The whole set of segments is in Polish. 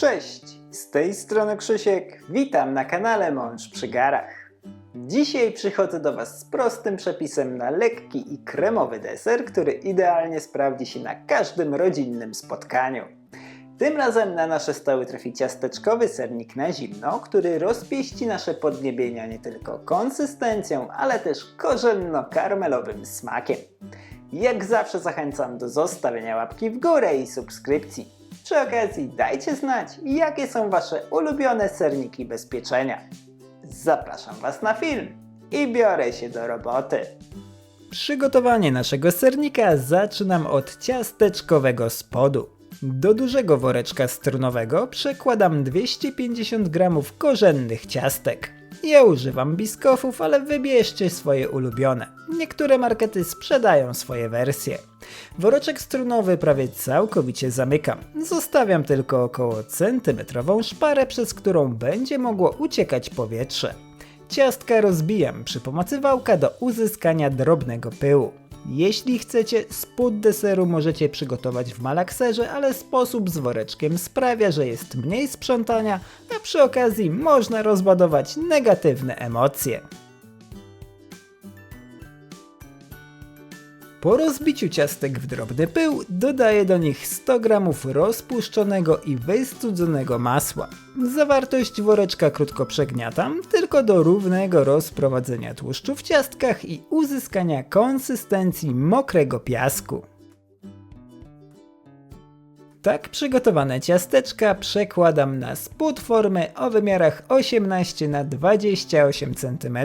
Cześć, z tej strony Krzysiek, witam na kanale Mąż przy garach. Dzisiaj przychodzę do Was z prostym przepisem na lekki i kremowy deser, który idealnie sprawdzi się na każdym rodzinnym spotkaniu. Tym razem na nasze stoły trafi ciasteczkowy sernik na zimno, który rozpieści nasze podniebienia nie tylko konsystencją, ale też korzenno-karmelowym smakiem. Jak zawsze zachęcam do zostawienia łapki w górę i subskrypcji. Przy okazji dajcie znać, jakie są Wasze ulubione serniki bez pieczenia. Zapraszam Was na film i biorę się do roboty. Przygotowanie naszego sernika zaczynam od ciasteczkowego spodu. Do dużego woreczka strunowego przekładam 250 g korzennych ciastek. Ja używam biskofów, ale wybierzcie swoje ulubione. Niektóre markety sprzedają swoje wersje. Woreczek strunowy prawie całkowicie zamykam. Zostawiam tylko około centymetrową szparę, przez którą będzie mogło uciekać powietrze. Ciastka rozbijam przy pomocy wałka do uzyskania drobnego pyłu. Jeśli chcecie, spód deseru możecie przygotować w malakserze, ale sposób z woreczkiem sprawia, że jest mniej sprzątania, a przy okazji można rozładować negatywne emocje. Po rozbiciu ciastek w drobny pył dodaję do nich 100 g rozpuszczonego i wystudzonego masła. Zawartość woreczka krótko przegniatam, tylko do równego rozprowadzenia tłuszczu w ciastkach i uzyskania konsystencji mokrego piasku. Tak przygotowane ciasteczka przekładam na spód formy o wymiarach 18 na 28 cm.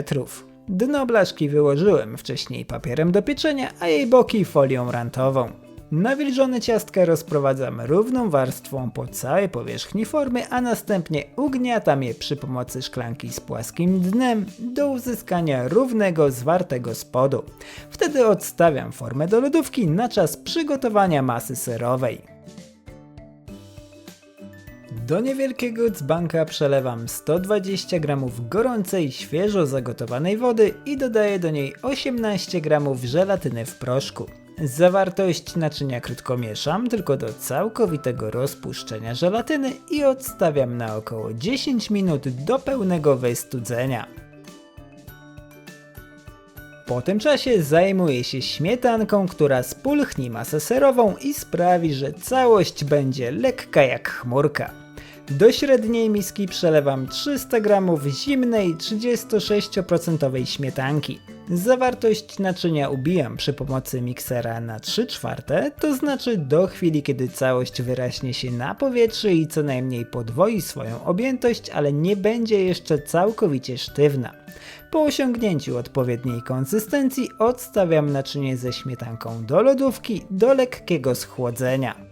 Dno blaszki wyłożyłem wcześniej papierem do pieczenia, a jej boki folią rantową. Nawilżone ciastka rozprowadzam równą warstwą po całej powierzchni formy, a następnie ugniatam je przy pomocy szklanki z płaskim dnem do uzyskania równego, zwartego spodu. Wtedy odstawiam formę do lodówki na czas przygotowania masy serowej. Do niewielkiego dzbanka przelewam 120 g gorącej, świeżo zagotowanej wody i dodaję do niej 18 g żelatyny w proszku. Zawartość naczynia krótko mieszam, tylko do całkowitego rozpuszczenia żelatyny i odstawiam na około 10 minut do pełnego wystudzenia. Po tym czasie zajmuję się śmietanką, która spulchni masę serową i sprawi, że całość będzie lekka jak chmurka. Do średniej miski przelewam 300 g zimnej 36% śmietanki. Zawartość naczynia ubijam przy pomocy miksera na 3 czwarte, to znaczy do chwili kiedy całość wyraźnie się na powietrze i co najmniej podwoi swoją objętość, ale nie będzie jeszcze całkowicie sztywna. Po osiągnięciu odpowiedniej konsystencji odstawiam naczynie ze śmietanką do lodówki do lekkiego schłodzenia.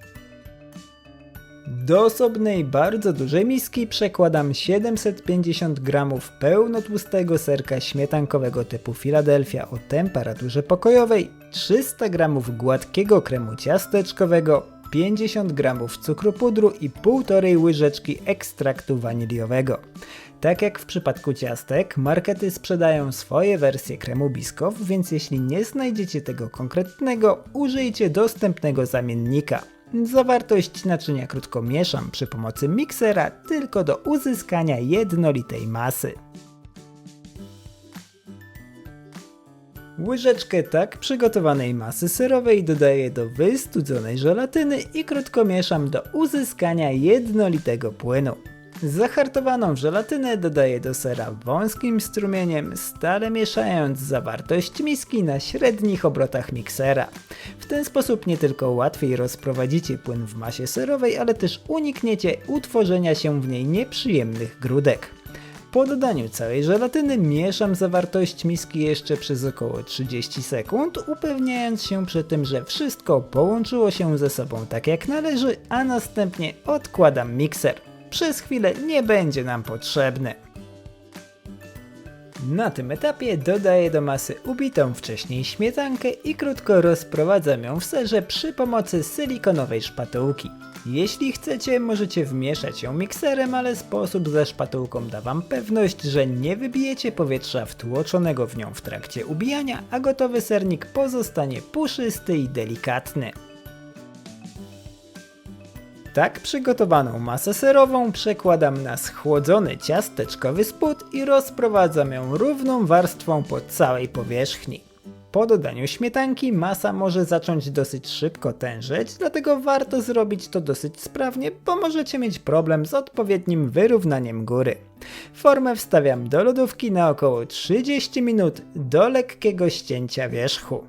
Do osobnej, bardzo dużej miski przekładam 750 g pełnotłustego serka śmietankowego typu Philadelphia o temperaturze pokojowej, 300 g gładkiego kremu ciasteczkowego, 50 g cukru pudru i 1,5 łyżeczki ekstraktu waniliowego. Tak jak w przypadku ciastek, markety sprzedają swoje wersje kremu Biscoff, więc jeśli nie znajdziecie tego konkretnego, użyjcie dostępnego zamiennika. Zawartość naczynia krótko mieszam przy pomocy miksera tylko do uzyskania jednolitej masy. Łyżeczkę tak przygotowanej masy serowej dodaję do wystudzonej żelatyny i krótko mieszam do uzyskania jednolitego płynu. Zahartowaną żelatynę dodaję do sera wąskim strumieniem, stale mieszając zawartość miski na średnich obrotach miksera. W ten sposób nie tylko łatwiej rozprowadzicie płyn w masie serowej, ale też unikniecie utworzenia się w niej nieprzyjemnych grudek. Po dodaniu całej żelatyny mieszam zawartość miski jeszcze przez około 30 sekund, upewniając się przy tym, że wszystko połączyło się ze sobą tak jak należy, a następnie odkładam mikser przez chwilę nie będzie nam potrzebny. Na tym etapie dodaję do masy ubitą wcześniej śmietankę i krótko rozprowadzam ją w serze przy pomocy silikonowej szpatułki. Jeśli chcecie, możecie wmieszać ją mikserem, ale sposób ze szpatułką da wam pewność, że nie wybijecie powietrza wtłoczonego w nią w trakcie ubijania, a gotowy sernik pozostanie puszysty i delikatny. Tak przygotowaną masę serową przekładam na schłodzony ciasteczkowy spód i rozprowadzam ją równą warstwą po całej powierzchni. Po dodaniu śmietanki masa może zacząć dosyć szybko tężeć, dlatego warto zrobić to dosyć sprawnie, bo możecie mieć problem z odpowiednim wyrównaniem góry. Formę wstawiam do lodówki na około 30 minut do lekkiego ścięcia wierzchu.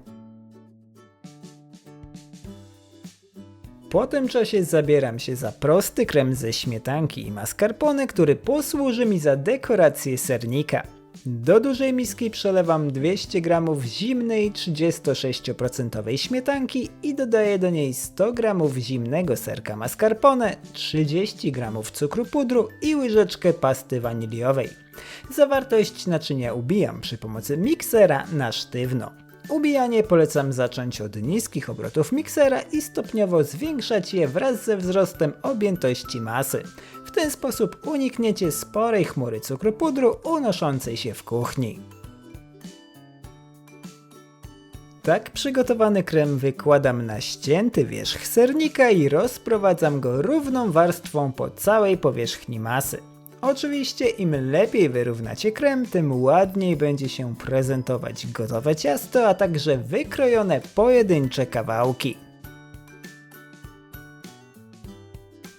Po tym czasie zabieram się za prosty krem ze śmietanki i mascarpone, który posłuży mi za dekorację sernika. Do dużej miski przelewam 200 g zimnej 36% śmietanki i dodaję do niej 100 g zimnego serka mascarpone, 30 g cukru pudru i łyżeczkę pasty waniliowej. Zawartość naczynia ubijam przy pomocy miksera na sztywno. Ubijanie polecam zacząć od niskich obrotów miksera i stopniowo zwiększać je wraz ze wzrostem objętości masy. W ten sposób unikniecie sporej chmury cukru pudru unoszącej się w kuchni. Tak przygotowany krem wykładam na ścięty wierzch sernika i rozprowadzam go równą warstwą po całej powierzchni masy. Oczywiście im lepiej wyrównacie krem, tym ładniej będzie się prezentować gotowe ciasto, a także wykrojone pojedyncze kawałki.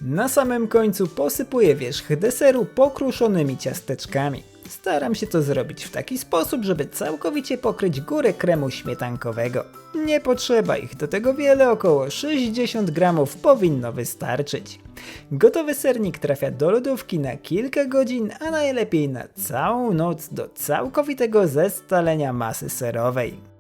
Na samym końcu posypuję wierzch deseru pokruszonymi ciasteczkami. Staram się to zrobić w taki sposób, żeby całkowicie pokryć górę kremu śmietankowego. Nie potrzeba ich do tego wiele, około 60 gramów powinno wystarczyć. Gotowy sernik trafia do lodówki na kilka godzin, a najlepiej na całą noc do całkowitego zestalenia masy serowej.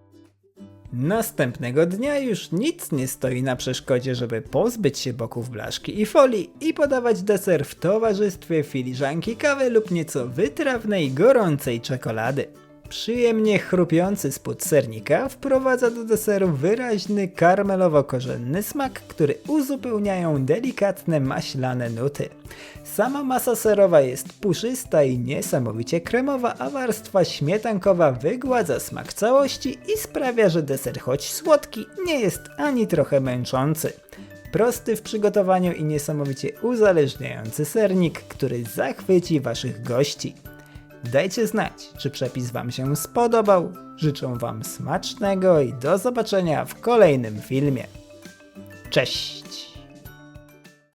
Następnego dnia już nic nie stoi na przeszkodzie, żeby pozbyć się boków blaszki i folii i podawać deser w towarzystwie filiżanki kawy lub nieco wytrawnej, gorącej czekolady. Przyjemnie chrupiący spód sernika wprowadza do deseru wyraźny karmelowo-korzenny smak, który uzupełniają delikatne maślane nuty. Sama masa serowa jest puszysta i niesamowicie kremowa, a warstwa śmietankowa wygładza smak całości i sprawia, że deser choć słodki nie jest ani trochę męczący. Prosty w przygotowaniu i niesamowicie uzależniający sernik, który zachwyci waszych gości. Dajcie znać, czy przepis Wam się spodobał. Życzę Wam smacznego i do zobaczenia w kolejnym filmie. Cześć!